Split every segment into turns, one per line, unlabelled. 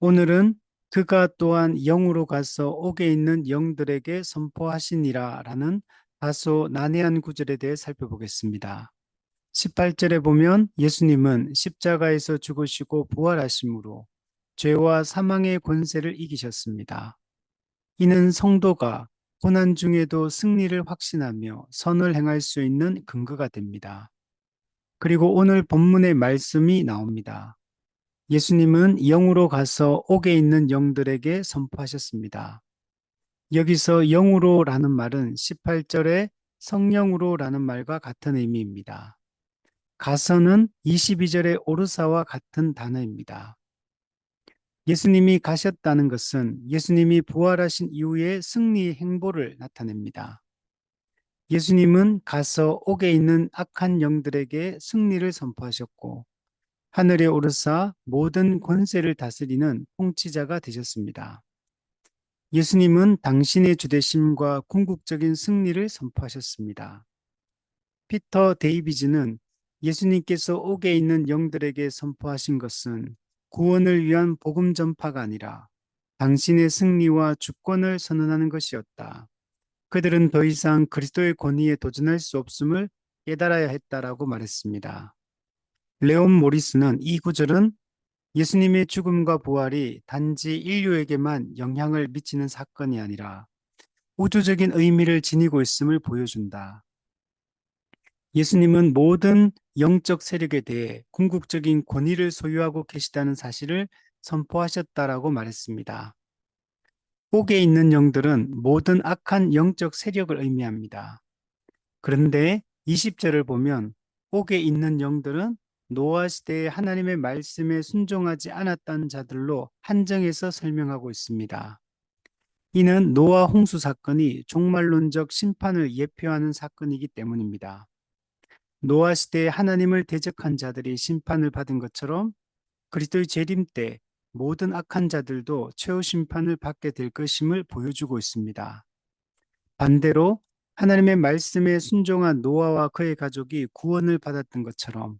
오늘은 그가 또한 영으로 가서 옥에 있는 영들에게 선포하시니라 라는 다소 난해한 구절에 대해 살펴보겠습니다. 18절에 보면 예수님은 십자가에서 죽으시고 부활하심으로 죄와 사망의 권세를 이기셨습니다. 이는 성도가 고난 중에도 승리를 확신하며 선을 행할 수 있는 근거가 됩니다. 그리고 오늘 본문의 말씀이 나옵니다. 예수님은 영으로 가서 옥에 있는 영들에게 선포하셨습니다. 여기서 영으로라는 말은 18절에 성령으로라는 말과 같은 의미입니다. 가서는 22절의 오르사와 같은 단어입니다. 예수님이 가셨다는 것은 예수님이 부활하신 이후의 승리의 행보를 나타냅니다. 예수님은 가서 옥에 있는 악한 영들에게 승리를 선포하셨고 하늘에 오르사 모든 권세를 다스리는 통치자가 되셨습니다. 예수님은 당신의 주대심과 궁극적인 승리를 선포하셨습니다. 피터 데이비즈는 예수님께서 옥에 있는 영들에게 선포하신 것은 구원을 위한 복음 전파가 아니라 당신의 승리와 주권을 선언하는 것이었다. 그들은 더 이상 그리스도의 권위에 도전할 수 없음을 깨달아야 했다라고 말했습니다. 레온 모리스는 이 구절은 예수님의 죽음과 부활이 단지 인류에게만 영향을 미치는 사건이 아니라 우주적인 의미를 지니고 있음을 보여준다. 예수님은 모든 영적 세력에 대해 궁극적인 권위를 소유하고 계시다는 사실을 선포하셨다라고 말했습니다. 옥에 있는 영들은 모든 악한 영적 세력을 의미합니다. 그런데 20절을 보면 옥에 있는 영들은 노아 시대에 하나님의 말씀에 순종하지 않았던 자들로 한정해서 설명하고 있습니다. 이는 노아 홍수 사건이 종말론적 심판을 예표하는 사건이기 때문입니다. 노아 시대에 하나님을 대적한 자들이 심판을 받은 것처럼 그리스도의 재림 때 모든 악한 자들도 최후 심판을 받게 될 것임을 보여주고 있습니다. 반대로 하나님의 말씀에 순종한 노아와 그의 가족이 구원을 받았던 것처럼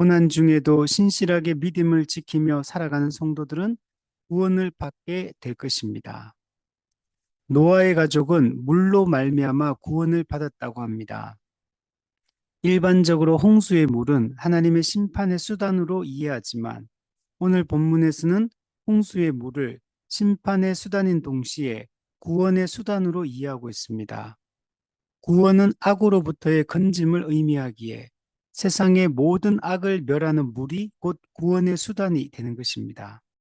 고난 중에도 신실하게 믿음을 지키며 살아가는 성도들은 구원을 받게 될 것입니다. 노아의 가족은 물로 말미암아 구원을 받았다고 합니다. 일반적으로 홍수의 물은 하나님의 심판의 수단으로 이해하지만 오늘 본문에서는 홍수의 물을 심판의 수단인 동시에 구원의 수단으로 이해하고 있습니다. 구원은 악으로부터의 건짐을 의미하기에 세상의 모든 악을 멸하는 물이 곧 구원의 수단이 되는 것입니다.